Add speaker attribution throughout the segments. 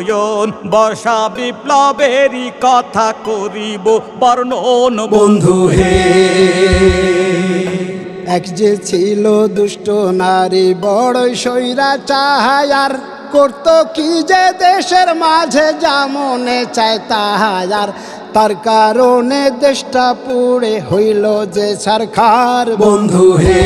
Speaker 1: নয়ন বর্ষা বিপ্লবেরই কথা করিব বর্ণন
Speaker 2: বন্ধু হে। এক যে ছিল দুষ্ট নারী বড়ই সৈরা চাহায়ার করত কি যে দেশের মাঝে যেমনে চায় তাহার তার কারণে দেশটা পুড়ে হইল যে সরকার বন্ধু হে।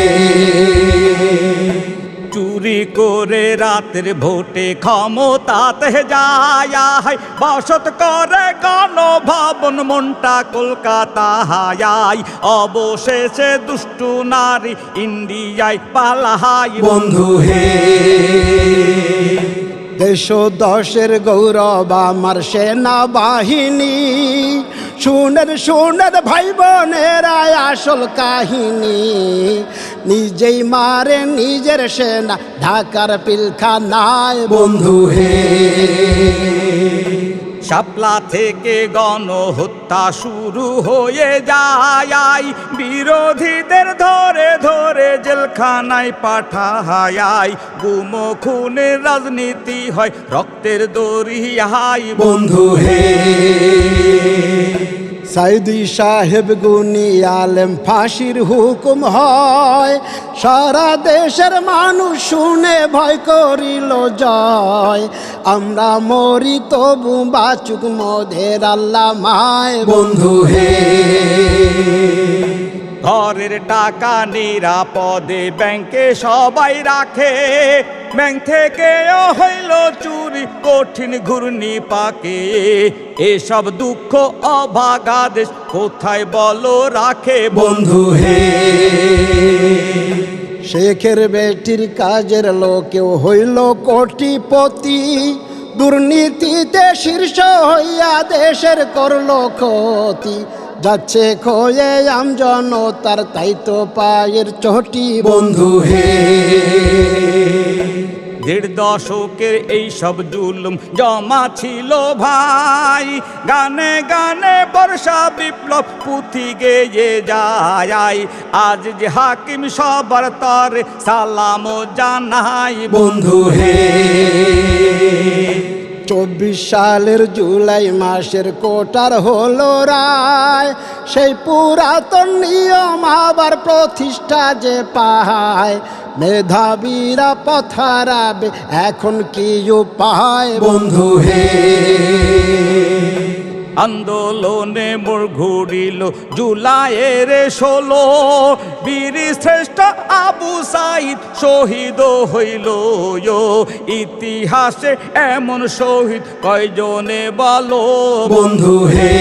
Speaker 1: চুরি করে রাতের ভোটে ক্ষমতাতে যায়। বসত করে গণভবন, মনটা কলকাতা হায় অবশেষে দুষ্টু নারী ইন্ডিয়ায় পালাহাই
Speaker 2: বন্ধু হে, দেশ দশের গৌরব, আমার সেনা বাহিনী শুনের শুনের ভাই বোনেরা আসল কাহিনী। নিজেই মারে নিজের সেনা ঢাকার পিলখানায়। বন্ধু হে।
Speaker 1: শাপলা থেকে গণহত্যা শুরু হয়ে যায়। বিরোধীদের ধরে ধরে জেলখানায় পাঠায়। গুম খুনের রাজনীতি হয় রক্তের দরিয়াই
Speaker 2: বন্ধু হে। সাইদি সাহেব গুনি আলেম ফাঁসির হুকুম হয়। সারা দেশের মানুষ শুনে ভয় করিল জয়। আমরা মরি তবু বাচুক মধের আল্লাহ মায়। বন্ধু হে
Speaker 1: ঘরের টাকা নিরাপদে ব্যাংকে সবাই রাখে। ব্যাংক থেকেও হইল চুরি, কঠিন ঘূর্ণি পাকে। এসব দুঃখ অভাগা দেশ, কোথায় বলো রাখে
Speaker 2: বন্ধু হে? শেখের বেটির কাজের লোকেও হইল কোটিপতি। দুর্নীতিতে শীর্ষ হইয়া দেশের করল ক্ষতি। যাচ্ছে খোয়ে আম জনতার তাই তো পায়ের চটি বন্ধু হে।
Speaker 1: দেড় দশকের এই সব জুলুম জমা ছিল ভাই। গানে গানে বর্ষা বিপ্লব পুঁথি গেয়ে যায়। আজ যে হাকিম সবার তার সালাম জানাই
Speaker 2: বন্ধু হে। চব্বিশ সালের জুলাই মাসের কোটার হলো রায়। সেই পুরাতন নিয়ম আবার প্রতিষ্ঠা যে পাহায়। মেধাবীরা পথারাবে, এখন কি উপায় বন্ধু হে?
Speaker 1: আন্দোলনে মোর ঘুরিল। জুলাইয়ের ষোলো বীর শ্রেষ্ঠ আবু সাইদ শহীদ হইল। ইতিহাসে এমন শহীদ কয়জনে বলো?
Speaker 2: বন্ধু হে,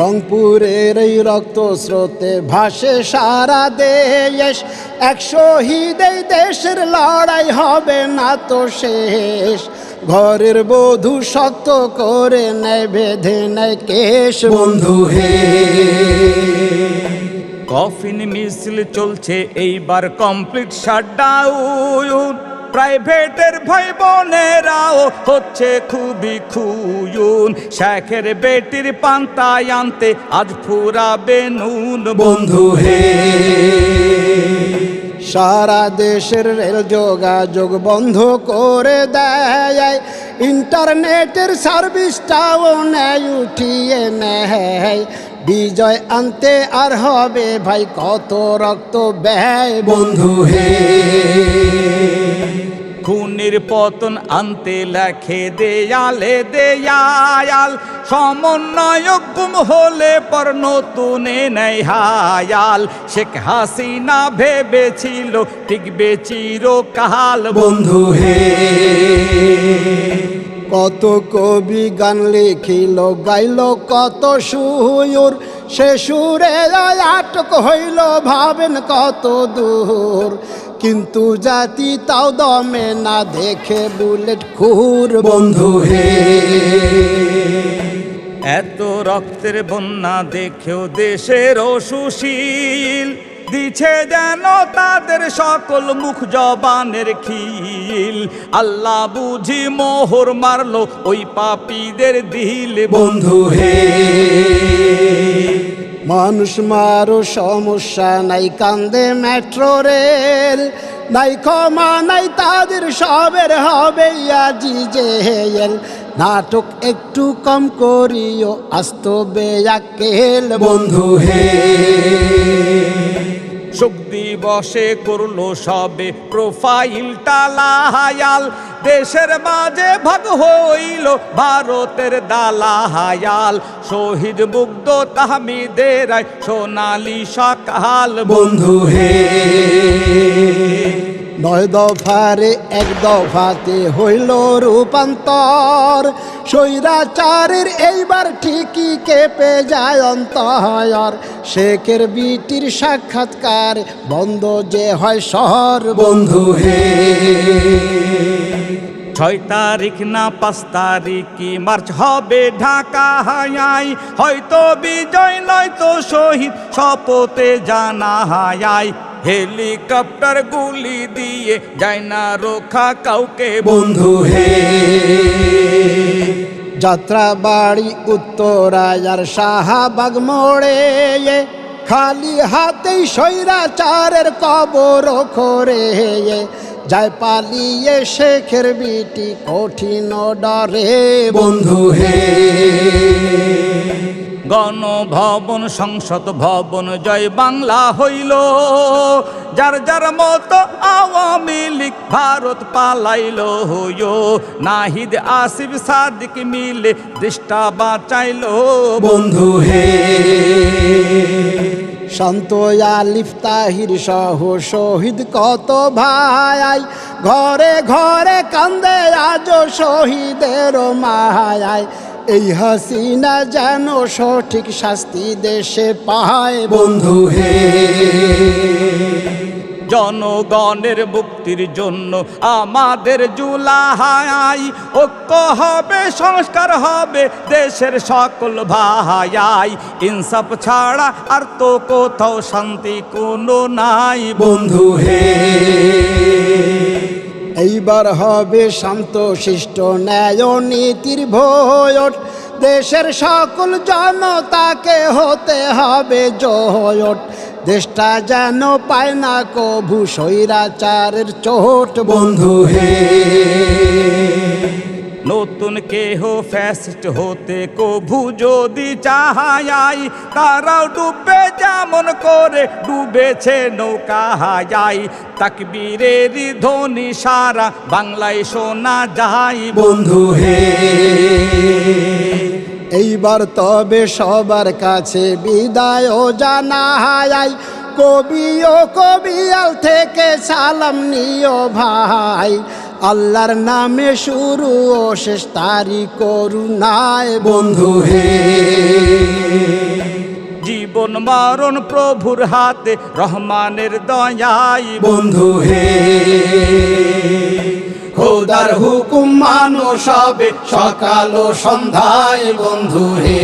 Speaker 2: রংপুরের এই রক্ত স্রোতে ভাসে সারা দেশ। এক শহীদ দেশের লড়াই হবে না তো শেষ। ঘরের বধূ শক্ত করে নেয় বেঁধে নেয় কেশ। বন্ধু হে।
Speaker 1: কফিন মিছিল চলছে এইবার কমপ্লিট শাটডাউন প্রাইভেটের ভাই বোনেরাও হচ্ছে খুবই খুয়ুন শেখের বেটির পান্তায় আনতে আজ ফুরাবে নুন।
Speaker 2: বন্ধু হে। সারা দেশের রেল যোগাযোগ বন্ধ করে দেয়। ইন্টারনেটের সার্ভিসটাও নেয়, উঠিয়ে নেয়। বিজয় আনতে আর হবে ভাই কত রক্ত ব্যয়, বন্ধু হে।
Speaker 1: খুনির পতন আনতে লেখে দেয়ালে দেয়াল সমন্বয়ক গুম হলে পর নতুনে নেই হায়াল। শেখ হাসিনা ভেবেছিল টিকবে চিরকাল।
Speaker 2: বন্ধু হে, কত কবি গান লিখিল, গাইল কত সুর। সে সুরে আটক হইল, ভাবেন কত দূর। কিন্তু জাতি তাও দমে না দেখে বুলেট খুর বন্ধু হে।
Speaker 1: এত রক্তের বন্যা দেখেও দেশের সুশীল দিছে যেন তাদের সকল মুখ জবানের খিল। আল্লাহ বুঝি মোহর মারলো ওই পাপীদের দিল।
Speaker 2: বন্ধু হে। মানুষ মারো, সমস্যা নাই, কান্দে মেট্রো রেল নাই ক্ষমা, নাই তাদের, সবের হবে আজি জেল নাটক একটু কম করিও আস্ত বেয়া কেল বন্ধু হে।
Speaker 1: সুখ দিবসে করল সবে প্রোফাইল টালাহায়াল। দেশের মাঝে ভাগ হইল ভারতের দালাহায়াল। শহীদ মুগ্ধ তাহমিদের সোনালি সকাল।
Speaker 2: বন্ধু হে নয় দফারে এক দফাতে হইল রূপান্তর। স্বৈরাচারের এইবার ঠিকই কেঁপে যায় অন্তর শেখের বিটির সাক্ষাৎকার বন্ধ যে হয় শহর, বন্ধু হে।
Speaker 1: ছয় তারিখ না পাঁচ তারিখ কি মার্চ হবে ঢাকা হায়াই? হয়তো বিজয় নয়তো শহীদ শপথে জানা হায়াই। হেলিকপ্টার গুলি দিয়ে যায় না রোখা কাউকে,
Speaker 2: বন্ধু হে। যাত্রা বাড়ি উত্তরায়ার শাহবাগ মোড়ে খালি হাতেই স্বৈরাচারের কবর করে যায় পালিয়ে শেখের বিটি কঠিন ডরে, বন্ধু হে।
Speaker 1: গণভবন, সংসদ ভবন, জয় বাংলা হইল। যার যার মতো আওয়ামী লীগ ভারত পালাইল হইও। নাহিদ, আসিফ, সাদিক মিলে দৃষ্টা বাঁচাইল।
Speaker 2: বন্ধু হে, শান্ত আলিফ তাহির সহ শহীদ কত ভাই। ঘরে ঘরে কান্দে আজ শহীদের মায়ায় এই হাসিনা যেন সঠিক শাস্তি দেশে পায়, বন্ধু হে।
Speaker 1: জনগণের মুক্তির জন্য আমাদের জুলাহাই, ঐক্য হবে, সংস্কার হবে দেশের সকল ভাই ইনসাফ ছাড়া আর তো কোথাও শান্তি কোনো নাই,
Speaker 2: বন্ধু হে। এইবার হবে শান্ত শিষ্ট ন্যায় নীতির ভয়ট। দেশের সকল জনতাকে হতে হবে জয়ট দেশটা যেন পায় না কভু স্বৈরাচারের চোট, বন্ধু হে।
Speaker 1: নতুন কেহ ফ্যাসিস্ট হতে কভু যদি চাহাই তারাও ডুবে যেমন করে, ডুবেছে নৌকা হাই তাকবীরের ধ্বনি সারা বাংলায় শোনা যায়,
Speaker 2: বন্ধু হে। এইবার তবে সবার কাছে বিদায় ও জানাই কবি ও কবিয়াল থেকে সালাম নিও ভাই। আল্লাহর নামে শুরু ও শেষ তারি করুণায় বন্ধু হে।
Speaker 1: জীবন মরণ প্রভুর হাতে রহমানের দয়াই
Speaker 2: বন্ধু হে। খোদার হুকুম মানো সবে সকাল ও সন্ধ্যায় বন্ধু হে।